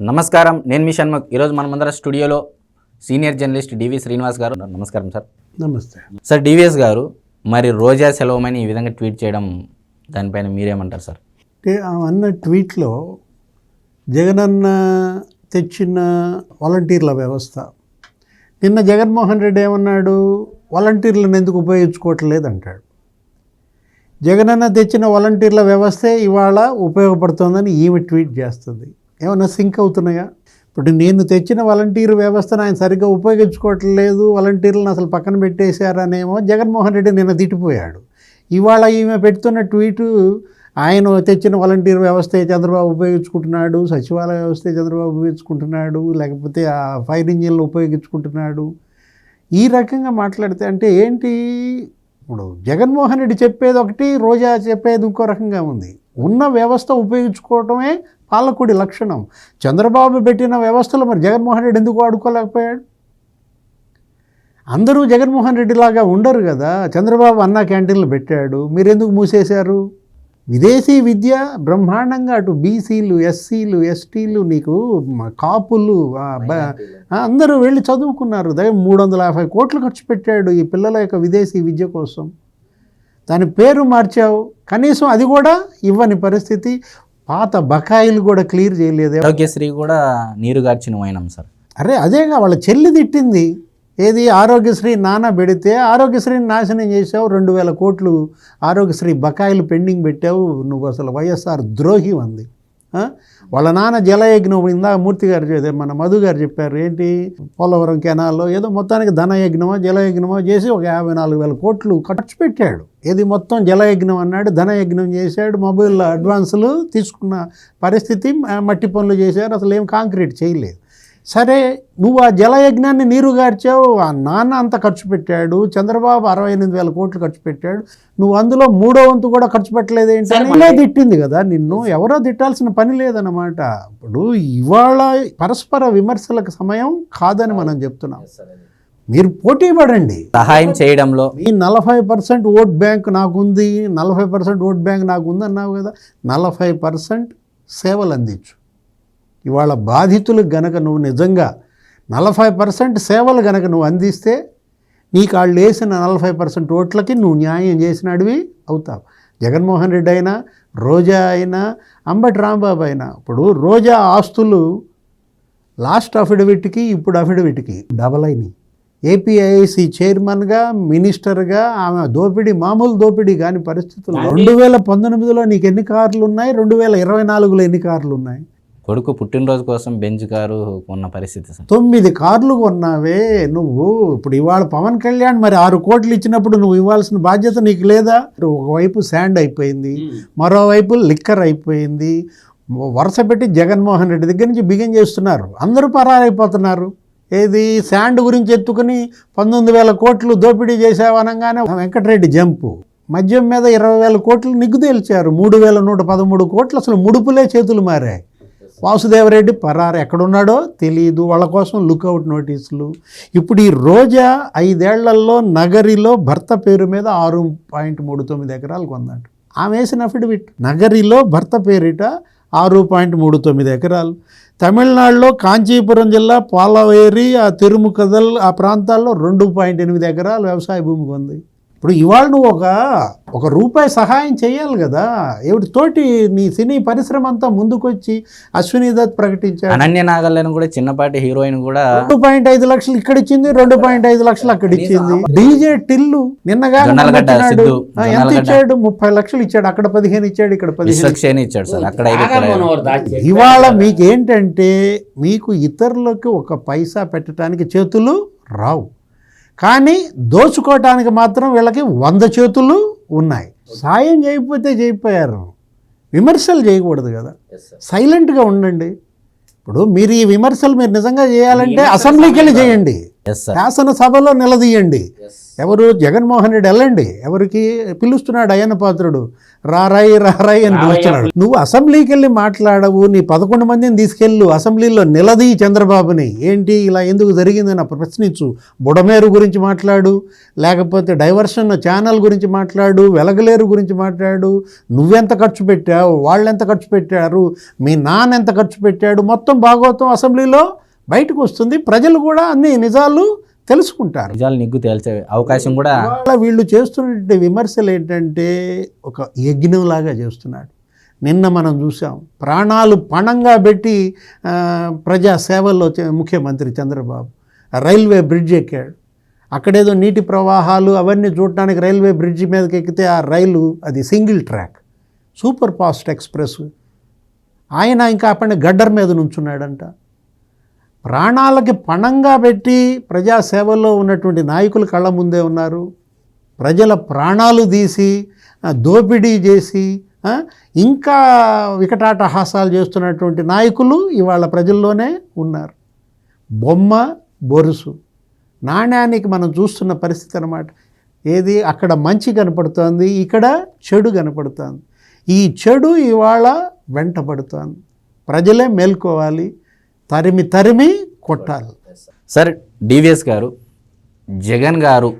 నమస్కారం. నేను మీ షణ్ముఖ్. ఈరోజు మనమందరం స్టూడియోలో సీనియర్ జర్నలిస్ట్ డివి శ్రీనివాస్ గారు నమస్కారం సార్. నమస్తే. సార్ డివిఎస్ గారు మరి రోజా సెలవుమని ఈ విధంగా ట్వీట్ చేయడం దానిపైన మీరేమంటారు సార్? అన్న ట్వీట్లో జగనన్న తెచ్చిన వాలంటీర్ల వ్యవస్థ. నిన్న జగన్మోహన్ రెడ్డి ఏమన్నాడు? వాలంటీర్లను ఎందుకు ఉపయోగించుకోవట్లేదు అంటాడు జగనన్న తెచ్చిన వాలంటీర్ల వ్యవస్థే ఇవాళ ఉపయోగపడుతోందని ఈమె ట్వీట్ చేస్తుంది. ఏమైనా సింక్ అవుతున్నాయా? ఇప్పుడు నేను తెచ్చిన వాలంటీర్ వ్యవస్థను ఆయన సరిగ్గా ఉపయోగించుకోవట్లేదు వాలంటీర్లను అసలు పక్కన పెట్టేశారనేమో జగన్మోహన్ రెడ్డి నిన్న తిట్టిపోయాడు. ఇవాళ ఈమె పెడుతున్న ట్వీటు ఆయన తెచ్చిన వాలంటీర్ వ్యవస్థే చంద్రబాబు ఉపయోగించుకుంటున్నాడు సచివాలయ వ్యవస్థే చంద్రబాబు ఉపయోగించుకుంటున్నాడు లేకపోతే ఆ ఫైర్ ఇంజిన్లు ఉపయోగించుకుంటున్నాడు. ఈ రకంగా మాట్లాడితే అంటే ఏంటి? ఇప్పుడు జగన్మోహన్ రెడ్డి చెప్పేది ఒకటి రోజా చెప్పేది ఇంకో రకంగా ఉంది. ఉన్న వ్యవస్థ ఉపయోగించుకోవటమే పాలకుడి లక్షణం. చంద్రబాబు పెట్టిన వ్యవస్థలో మరి జగన్మోహన్ రెడ్డి ఎందుకు వాడుకోలేకపోయాడు? అందరూ జగన్మోహన్ రెడ్డి లాగా ఉండరు కదా. చంద్రబాబు అన్నా క్యాంటీన్లు పెట్టాడు. మీరెందుకు మూసేశారు? విదేశీ విద్య బ్రహ్మాండంగా అటు బీసీలు ఎస్సీలు ఎస్టీలు నీకు కాపులు అందరూ వెళ్ళి చదువుకున్నారు. దయ మూడు వందల యాభై కోట్లు ఖర్చు పెట్టాడు ఈ పిల్లల యొక్క విదేశీ విద్య కోసం. దాని పేరు మార్చావు. కనీసం అది కూడా ఇవ్వని పరిస్థితి. పాత బకాయిలు కూడా క్లియర్ చేయలేదు. ఆరోగ్యశ్రీ కూడా నీరు గార్చిన వైనం సార్. అరే అదేగా వాళ్ళ చెల్లి తిట్టింది. ఏది? ఆరోగ్యశ్రీ నాన్న పెడితే ఆరోగ్యశ్రీని నాశనం చేసావు రెండు వేల కోట్లు ఆరోగ్యశ్రీ బకాయిలు పెండింగ్ పెట్టావు నువ్వు అసలు వైఎస్ఆర్ ద్రోహి ఉంది ఆ? వాళ్ళ నాన్న జలయజ్ఞం ఇందాక మూర్తి గారు చేదే మన మధు గారు చెప్పారు ఏంటి? పోలవరం కెనాల్లో ఏదో మొత్తానికి ధనయజ్ఞమో జలయజ్ఞమో చేసి ఒక యాభై నాలుగు వేల కోట్లు ఖర్చు పెట్టాడు. ఏది మొత్తం జలయజ్ఞం అన్నాడు ధనయజ్ఞం చేశాడు మొబైల్ అడ్వాన్సులు తీసుకున్న పరిస్థితి మట్టి పనులు చేశారు అసలు ఏం కాంక్రీట్ చేయలేదు. సరే నువ్వు ఆ జలయజ్ఞాన్ని నీరు గార్చావు ఆ నాన్న అంత ఖర్చు పెట్టాడు చంద్రబాబు అరవై ఎనిమిది వేల కోట్లు ఖర్చు పెట్టాడు నువ్వు అందులో మూడో వంతు కూడా ఖర్చు పెట్టలేదు ఏంటి అని ఇలా తిట్టింది కదా నిన్ను ఎవరో తిట్టాల్సిన పని లేదన్నమాట. ఇప్పుడు ఇవాళ పరస్పర విమర్శలకు సమయం కాదని మనం చెప్తున్నాం. మీరు పోటీ పడండి. సహాయం చేయడంలో. ఈ నలభై పర్సెంట్ ఓట్ బ్యాంక్ నాకుంది నలభై పర్సెంట్ ఓట్ బ్యాంక్ నాకు ఉంది అన్నావు కదా నలభై పర్సెంట్ సేవలు అందించు. ఇవాళ బాధితులకు గనక నువ్వు నిజంగా నలభై పర్సెంట్ సేవలు గనక నువ్వు అందిస్తే నీకు వాళ్ళు వేసిన నలభై పర్సెంట్ ఓట్లకి నువ్వు న్యాయం చేసినాడివి అవుతావు. జగన్మోహన్ రెడ్డి అయినా రోజా అయినా అంబటి రాంబాబు అయినా ఇప్పుడు రోజా ఆస్తులు లాస్ట్ అఫిడవిట్కి ఇప్పుడు అఫిడవిట్కి డబల్ అయినాయి. ఏపీఐసి చైర్మన్గా మినిస్టర్గా ఆమె దోపిడీ మామూలు దోపిడీ కాని పరిస్థితులు రెండు వేల పంతొమ్మిదిలో నీకు ఎన్ని కార్లు ఉన్నాయి? రెండు వేల ఇరవై నాలుగులో ఎన్ని కార్లు ఉన్నాయి? కొడుకు పుట్టినరోజు కోసం బెంచ్ కారు ఉన్న పరిస్థితి సార్. తొమ్మిది కార్లు కొన్నావే నువ్వు ఇప్పుడు ఇవాళ పవన్ కళ్యాణ్ మరి ఆరు కోట్లు ఇచ్చినప్పుడు నువ్వు ఇవ్వాల్సిన బాధ్యత నీకు లేదా? ఒకవైపు శాండ్ అయిపోయింది మరోవైపు లిక్కర్ అయిపోయింది వరుస పెట్టి జగన్మోహన్ రెడ్డి దగ్గర నుంచి బిగిన్ చేస్తున్నారు. అందరూ పరారైపోతున్నారు. ఏది? శాండ్ గురించి ఎత్తుకుని పంతొమ్మిది వేల కోట్లు దోపిడీ చేసావనగానే వెంకటరెడ్డి జంపు. మద్యం మీద ఇరవై వేల కోట్లు నిగ్గు తేల్చారు. మూడు వేల నూట పదమూడు కోట్లు అసలు ముడుపులే చేతులు మారాయి. వాసుదేవరెడ్డి పరారు ఎక్కడున్నాడో తెలియదు వాళ్ళ కోసం లుకౌట్ నోటీసులు. ఇప్పుడు ఈ రోజా ఐదేళ్ళలో నగరిలో భర్త పేరు మీద ఆరు పాయింట్ మూడు తొమ్మిది ఎకరాలు కొందంట. ఆమె వేసిన అఫిడవిట్ నగరిలో భర్త పేరిట ఆరు పాయింట్ మూడు తొమ్మిది ఎకరాలు. తమిళనాడులో కాంచీపురం జిల్లా పాలవేరి ఆ తిరుముకదల్ ఆ ప్రాంతాల్లో రెండు పాయింట్ ఎనిమిది ఎకరాలు వ్యవసాయ భూమికి ఉంది ఇప్పుడు ఇవాళ నువ్వు ఒక ఒక రూపాయి సహాయం చేయాలి కదా. ఏమిటి తోటి నీ సినీ పరిశ్రమ అంతా ముందుకొచ్చి అశ్విని దత్ ప్రకటించాడు? అనన్య నాగల్ని కూడా చిన్నపాటి హీరోయిన్ కూడా రెండు పాయింట్ ఐదు లక్షలు ఇక్కడ ఇచ్చింది రెండు పాయింట్ ఐదు లక్షలు అక్కడ ఇచ్చింది డీజే టిల్లు నిన్నగా ఎంత. ఇచ్చాడు? ముప్పై లక్షలు ఇచ్చాడు. అక్కడ పదిహేను ఇచ్చాడు ఇక్కడ పదిహేను ఇచ్చాడు. సార్. అక్కడ. ఇవాళ మీకు ఏంటంటే మీకు ఇతరులకు ఒక పైసా పెట్టడానికి చేతులు రావు. కానీ దోచుకోవటానికి మాత్రం వీళ్ళకి వంద చేతులు ఉన్నాయి. సాయం చేయకపోతే చేయకపోయారు. విమర్శలు చేయకూడదు కదా. సైలెంట్గా ఉండండి. ఇప్పుడు మీరు ఈ విమర్శలు మీరు నిజంగా చేయాలంటే అసెంబ్లీకి వెళ్ళి చేయండి. శాసనసభలో నిలదీయండి. ఎవరు జగన్మోహన్ రెడ్డి వెళ్ళండి. ఎవరికి పిలుస్తున్నాడు అయ్యన్న పాత్రుడు. రారాయి రారాయి అని పిలుస్తున్నాడు నువ్వు అసెంబ్లీకి వెళ్ళి మాట్లాడవు నీ పదకొండు మందిని తీసుకెళ్ళు అసెంబ్లీలో నిలదీ చంద్రబాబుని. ఏంటి ఇలా ఎందుకు జరిగిందని ప్రశ్నించు. బుడమేరు గురించి మాట్లాడు లేకపోతే డైవర్షన్ ఛానల్ గురించి మాట్లాడు వెలగలేరు గురించి మాట్లాడు. నువ్వెంత ఖర్చు పెట్టావు? వాళ్ళు ఎంత ఖర్చు పెట్టారు? మీ నాన్న ఎంత ఖర్చు పెట్టాడు? మొత్తం భాగవతం అసెంబ్లీలో బయటకు వస్తుంది. ప్రజలు కూడా అన్ని నిజాలు తెలుసుకుంటారు. నిజాలు నిగ్గు తేల్చే అవకాశం కూడా వీళ్ళు చేస్తున్న విమర్శలు ఏంటంటే ఒక యజ్ఞంలాగా చేస్తున్నాడు. నిన్న మనం చూసాం ప్రాణాలు పణంగా పెట్టి ప్రజా సేవల్లో ముఖ్యమంత్రి చంద్రబాబు రైల్వే బ్రిడ్జ్ ఎక్కాడు. అక్కడేదో నీటి ప్రవాహాలు అవన్నీ చూడటానికి రైల్వే బ్రిడ్జ్ మీదకి ఎక్కితే ఆ రైలు అది single track super fast express. ఆయన ఇంకా అప్పటి గడ్డర్ మీద నుంచున్నాడంట. ప్రాణాలకి పణంగా పెట్టి ప్రజాసేవల్లో ఉన్నటువంటి నాయకులు కళ్ళ ముందే ఉన్నారు. ప్రజల ప్రాణాలు తీసి దోపిడీ చేసి ఇంకా వికటాటహాసాలు చేస్తున్నటువంటి నాయకులు ఇవాళ ప్రజల్లోనే ఉన్నారు. బొమ్మ బొరుసు. నాణ్యానికి మనం చూస్తున్న పరిస్థితి అన్నమాట. ఏది? అక్కడ మంచి కనపడుతోంది ఇక్కడ చెడు కనపడుతోంది. ఈ చెడు ఇవాళ వెంటబడుతోంది ప్రజలే మేల్కోవాలి. తరిమి తరిమి కొట్టాలి. సార్ డివిఎస్ గారు జగన్ గారు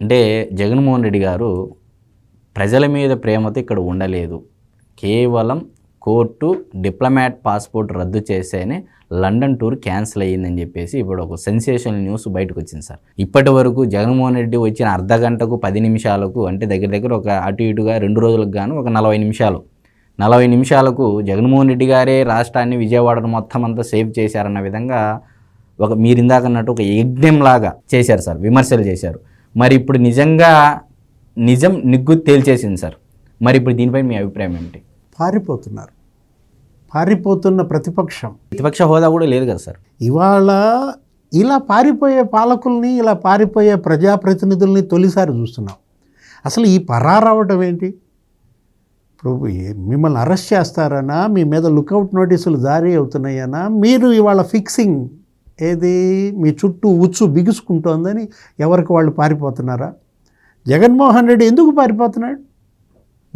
అంటే జగన్మోహన్ రెడ్డి గారు ప్రజల మీద ప్రేమతో ఇక్కడ ఉండలేదు. కేవలం కోర్టు డిప్లొమాట్ పాస్పోర్ట్ రద్దు చేస్తేనే లండన్ టూర్ క్యాన్సిల్ అయ్యిందని చెప్పేసి ఇప్పుడు ఒక సెన్సేషనల్ న్యూస్ బయటకు వచ్చింది సార్. ఇప్పటి వరకు జగన్మోహన్ రెడ్డి వచ్చిన అర్ధ గంటకు పది నిమిషాలకు అంటే దగ్గర దగ్గర ఒక అటు ఇటుగా రెండు రోజులకు గాను ఒక నలభై నిమిషాలు నలభై నిమిషాలకు జగన్మోహన్ రెడ్డి గారే రాష్ట్రాన్ని విజయవాడను మొత్తం అంతా సేవ్ చేశారన్న విధంగా ఒక మీరు ఇందాక అన్నట్టు ఒక యజ్ఞంలాగా చేశారు సార్ విమర్శలు చేశారు. మరి ఇప్పుడు నిజంగా నిజం నిగ్గు తేల్చేసింది సార్. మరి ఇప్పుడు దీనిపై మీ అభిప్రాయం ఏమిటి? పారిపోతున్నారు. పారిపోతున్న ప్రతిపక్షం. ప్రతిపక్ష హోదా కూడా లేదు కదా సార్. ఇవాళ ఇలా పారిపోయే పాలకుల్ని ఇలా పారిపోయే ప్రజాప్రతినిధుల్ని తొలిసారి చూస్తున్నాం. అసలు ఈ పరారవటం ఏంటి? ఇప్పుడు ఏ- మిమ్మల్ని అరెస్ట్ చేస్తారనా? మీ మీద లుకౌట్ నోటీసులు జారీ అవుతున్నాయనా? మీరు ఇవాళ ఫిక్సింగ్ ఏది? మీ చుట్టూ ఉచ్చు బిగుసుకుంటోందని ఎవరికి వాళ్ళు పారిపోతున్నారా? జగన్మోహన్ రెడ్డి ఎందుకు పారిపోతున్నాడు?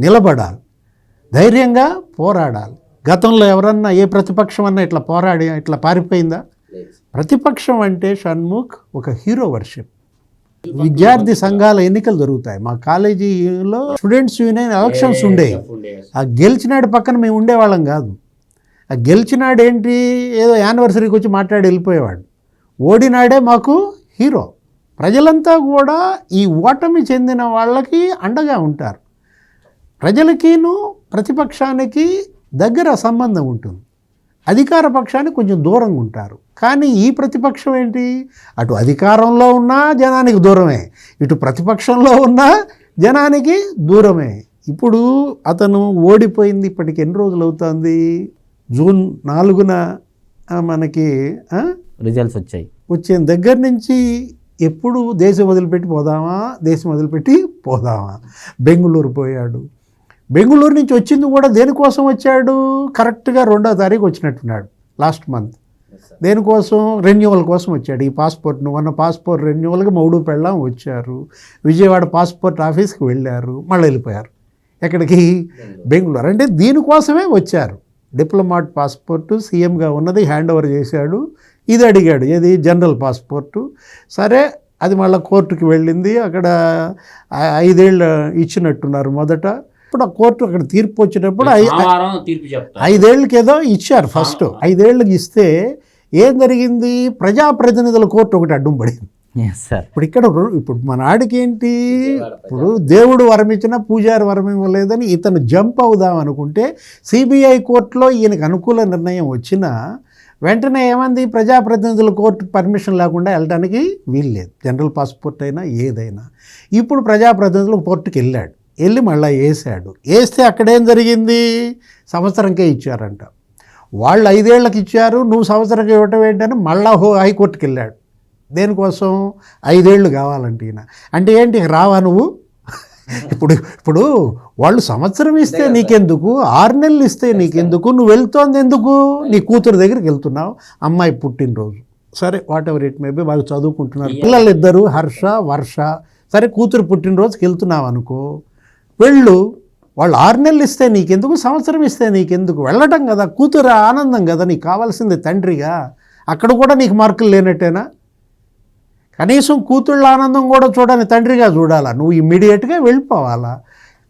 నిలబడాలి. ధైర్యంగా పోరాడాలి. గతంలో ఎవరన్నా ఏ ప్రతిపక్షం అన్నా ఇట్లా పోరాడి ఇట్లా పారిపోయిందా? ప్రతిపక్షం అంటే షణ్ముఖ్ ఒక హీరో వర్షిప్. విద్యార్థి సంఘాల ఎన్నికలు జరుగుతాయి. మా కాలేజీలో స్టూడెంట్స్ యూనియన్ ఎలక్షన్స్ ఉండేవి ఆ గెలిచినాడు పక్కన మేము ఉండేవాళ్ళం కాదు. ఆ గెలిచినాడు ఏంటి? ఏదో యానివర్సరీకి వచ్చి మాట్లాడి వెళ్ళిపోయేవాడు. ఓడినాడే మాకు హీరో. ప్రజలంతా కూడా ఈ ఓటమి చెందిన వాళ్ళకి అండగా ఉంటారు. ప్రజలకిను ప్రతిపక్షానికి దగ్గర సంబంధం ఉంటుంది. అధికార పక్షానికి కొంచెం దూరంగా ఉంటారు. కానీ ఈ ప్రతిపక్షం ఏంటి? అటు అధికారంలో ఉన్నా జనానికి దూరమే. ఇటు ప్రతిపక్షంలో ఉన్నా జనానికి దూరమే. ఇప్పుడు అతను ఓడిపోయింది ఇప్పటికి ఎన్ని రోజులు అవుతుంది? జూన్ నాలుగున మనకి రిజల్ట్స్ వచ్చాయి. వచ్చే దగ్గర నుంచి ఎప్పుడు దేశం వదిలిపెట్టి పోదామా? దేశం వదిలిపెట్టి పోదామా? బెంగుళూరు పోయాడు. బెంగుళూరు నుంచి వచ్చింది కూడా దేనికోసం వచ్చాడు? కరెక్ట్గా రెండో తారీఖు వచ్చినట్టున్నాడు లాస్ట్ మంత్. దేనికోసం? రెన్యువల్ కోసం వచ్చాడు. ఈ పాస్పోర్ట్ నువ్వు అన్న పాస్పోర్ట్ రెన్యువల్కి మౌడు పెళ్ళాం వచ్చారు. విజయవాడ పాస్పోర్ట్ ఆఫీస్కి వెళ్ళారు మళ్ళీ వెళ్ళిపోయారు. ఎక్కడికి? బెంగళూరు. అంటే దీనికోసమే వచ్చారు. డిప్లొమాట్ పాస్పోర్టు సీఎంగా ఉన్నది హ్యాండ్ ఓవర్ చేశాడు. ఇది అడిగాడు ఏది? General passport. సరే అది మళ్ళీ కోర్టుకి వెళ్ళింది. అక్కడ ఐదేళ్ళు ఇచ్చినట్టున్నారు మొదట. ఇప్పుడు ఆ కోర్టు అక్కడ తీర్పు వచ్చినప్పుడు చెప్తారు. ఐదేళ్ళకి ఏదో ఇచ్చారు ఫస్ట్. ఐదేళ్ళకి ఇస్తే ఏం జరిగింది? ప్రజాప్రతినిధుల కోర్టు ఒకటి అడ్డం పడింది ఇప్పుడు ఇక్కడ ఇప్పుడు మన ఆడికి ఏంటి ఇప్పుడు దేవుడు వరం ఇచ్చినా పూజారి వరం ఇవ్వలేదని ఇతను జంప్ అవుదాం అనుకుంటే సిబిఐ కోర్టులో ఈయనకు అనుకూల నిర్ణయం వచ్చినా వెంటనే ఏమంది? ప్రజాప్రతినిధుల కోర్టు పర్మిషన్ లేకుండా వెళ్ళడానికి వీల్లేదు. జనరల్ పాస్పోర్ట్ అయినా ఏదైనా. ఇప్పుడు ప్రజాప్రతినిధులు కోర్టుకి వెళ్ళాడు వెళ్ళి మళ్ళీ వేసాడు. వేస్తే అక్కడేం జరిగింది? సంవత్సరంకే ఇచ్చారంట. వాళ్ళు ఐదేళ్ళకు ఇచ్చారు నువ్వు సంవత్సరంకి ఇవ్వటం ఏంటని మళ్ళా హో హైకోర్టుకి వెళ్ళాడు. దేనికోసం? ఐదేళ్ళు కావాలంటే ఈయన. అంటే ఏంటి? రావా నువ్వు? ఇప్పుడు ఇప్పుడు వాళ్ళు సంవత్సరం ఇస్తే నీకెందుకు? ఆరు నెలలు ఇస్తే నీకెందుకు? నువ్వు వెళ్తోంది ఎందుకు? నీ కూతురు దగ్గరికి వెళ్తున్నావు. అమ్మాయి పుట్టినరోజు. సరే వాట్ ఎవర్ ఇట్ మేబీ వాళ్ళు చదువుకుంటున్నారు. పిల్లలు ఇద్దరు హర్ష వర్ష. సరే కూతురు పుట్టినరోజుకి వెళ్తున్నావు అనుకో వెళ్ళు. వాళ్ళు ఆరు నెలలు ఇస్తే నీకెందుకు? సంవత్సరం ఇస్తే నీకెందుకు? వెళ్ళటం కదా కూతురు ఆనందం కదా నీకు కావాల్సింది తండ్రిగా. అక్కడ కూడా నీకు మార్కులు లేనట్టేనా? కనీసం కూతుళ్ళ ఆనందం కూడా చూడని తండ్రిగా చూడాలా? నువ్వు ఇమ్మీడియట్గా వెళ్ళిపోవాలా?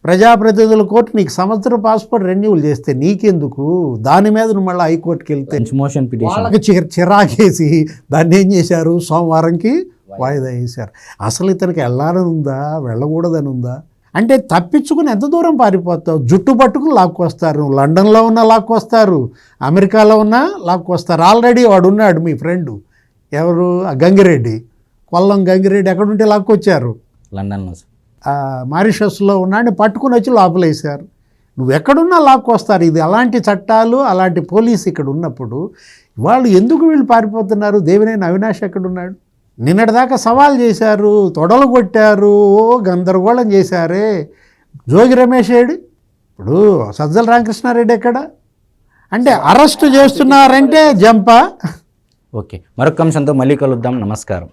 ప్రజాప్రతినిధుల కోర్టు నీకు సంవత్సరం పాస్పోర్ట్ రెన్యూవల్ చేస్తే నీకెందుకు? దాని మీద నువ్వు మళ్ళీ హైకోర్టుకి వెళ్తే మోషన్ పిటిషన్ వాళ్ళకి చిరాకేసి దాన్ని ఏం చేశారు? సోమవారంకి వాయిదా వేశారు. అసలు ఇతనికి వెళ్ళాలని ఉందా? వెళ్ళకూడదని ఉందా? అంటే తప్పించుకుని ఎంత దూరం పారిపోతావు? జుట్టు పట్టుకుని లాక్కొస్తారు. లండన్లో ఉన్న లాక్కొస్తారు. అమెరికాలో ఉన్న లాక్కొస్తారు. ఆల్రెడీ వాడు ఉన్నాడు మీ ఫ్రెండ్. ఎవరు? గంగిరెడ్డి. కొల్లం గంగిరెడ్డి ఎక్కడుంటే లాక్కొచ్చారు. లండన్లో మారిషస్లో ఉన్నాడిని పట్టుకుని వచ్చి లోపలేశారు. నువ్వు ఎక్కడున్నా లాక్కొస్తారు. ఇది అలాంటి చట్టాలు అలాంటి పోలీస్ ఇక్కడ ఉన్నప్పుడు వాళ్ళు ఎందుకు వీళ్ళు పారిపోతున్నారు? దేవినేని అవినాష్ ఎక్కడున్నాడు? నిన్నటిదాకా సవాల్ చేశారు తొడలు కొట్టారు ఓ గందరగోళం చేశారే. జోగి రమేష్ ఏడు? ఇప్పుడు సజ్జల రామకృష్ణారెడ్డి ఎక్కడ? అంటే అరెస్ట్ చేస్తున్నారంటే జంప. ఓకే మరొక అంశంతో మళ్ళీ కలుద్దాం. నమస్కారం.